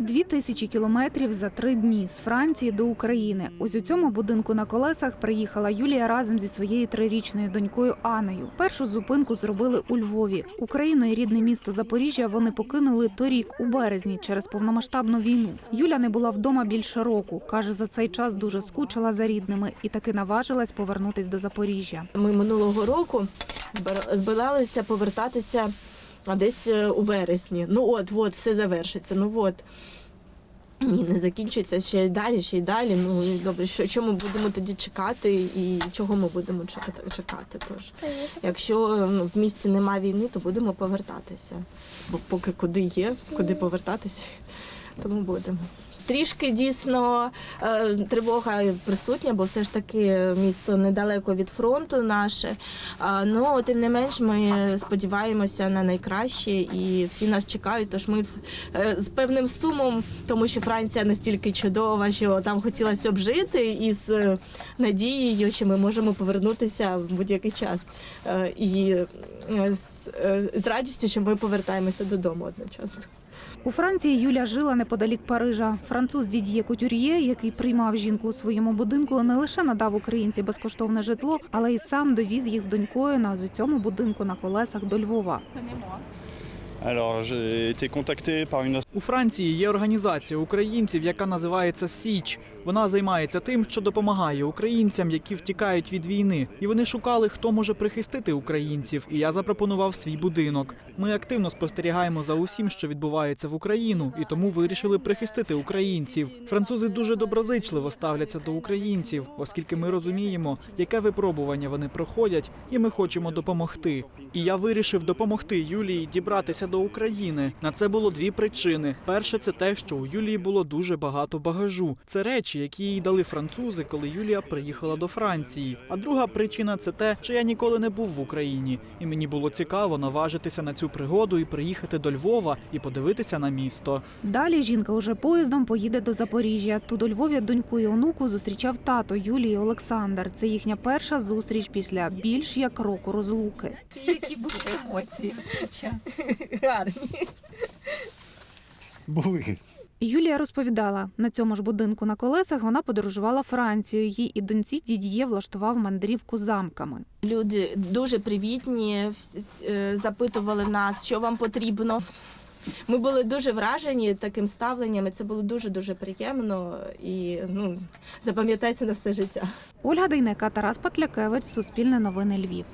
Дві тисячі кілометрів за три дні з Франції до України. Ось у цьому будинку на колесах приїхала Юлія разом зі своєю трирічною донькою Анею. Першу зупинку зробили у Львові. Україну і рідне місто Запоріжжя вони покинули торік у березні через повномасштабну війну. Юля не була вдома більше року. каже, за цей час дуже скучила за рідними і таки наважилась повернутись до Запоріжжя. Ми минулого року збира- збиралися повертатися а, десь е, у вересні. Ну от, от, все завершиться. Ну от. Ні, не закінчується ще й далі, ще й далі. Ну і добре, що, що ми будемо тоді чекати і чого ми будемо чекати, чекати тож. Якщо ну, в місті нема війни, то будемо повертатися. Бо поки куди є, куди повертатися, тому будемо. Трішки дійсно е, тривога присутня, бо все ж таки місто недалеко від фронту наше. А, Ну тим не менш, ми сподіваємося на найкраще і всі нас чекають. Тож ми е, з певним сумом, тому що Франція настільки чудова, що там хотілося б жити, і з е, надією, що ми можемо повернутися в будь-який час. Е, І е, з, е, радістю, що ми повертаємося додому одночасно. У Франції Юля жила неподалік Парижа. Француз Дід'є Кутюр'є, який приймав жінку у своєму будинку, не лише надав українці безкоштовне житло, але й сам довіз їх з донькою на цьому будинку на колесах до Львова. У Франції є організація українців, яка називається Січ. Вона займається тим, що допомагає українцям, які втікають від війни. І вони шукали, хто може прихистити українців. І я запропонував свій будинок. Ми активно спостерігаємо за усім, що відбувається в Україну, і тому вирішили прихистити українців. Французи дуже доброзичливо ставляться до українців, оскільки ми розуміємо, яке випробування вони проходять, і ми хочемо допомогти. І я вирішив допомогти Юлії дібратися до України. На це було дві причини. Перше, це те, що у Юлії було дуже багато багажу. Це речі, які їй дали французи, коли Юлія приїхала до Франції. А друга причина це те, що я ніколи не був в Україні, і мені було цікаво наважитися на цю пригоду і приїхати до Львова і подивитися на місто. Далі жінка уже поїздом поїде до Запоріжжя. Тут у Львові доньку і онуку зустрічав тато Юлії Олександр. Це їхня перша зустріч після більш як року розлуки. Які були емоції час? Гарні. Були. Юлія розповідала, на цьому ж будинку на колесах вона подорожувала Францією. Їй і доньці дід'є влаштував мандрівку замками. Люди дуже привітні, е, запитували нас, що вам потрібно. Ми були дуже вражені таким ставленням, і це було дуже дуже приємно і ну запам'ятається на все життя. Ольга Дейнека, Тарас Патлякевич, Суспільне новини Львів.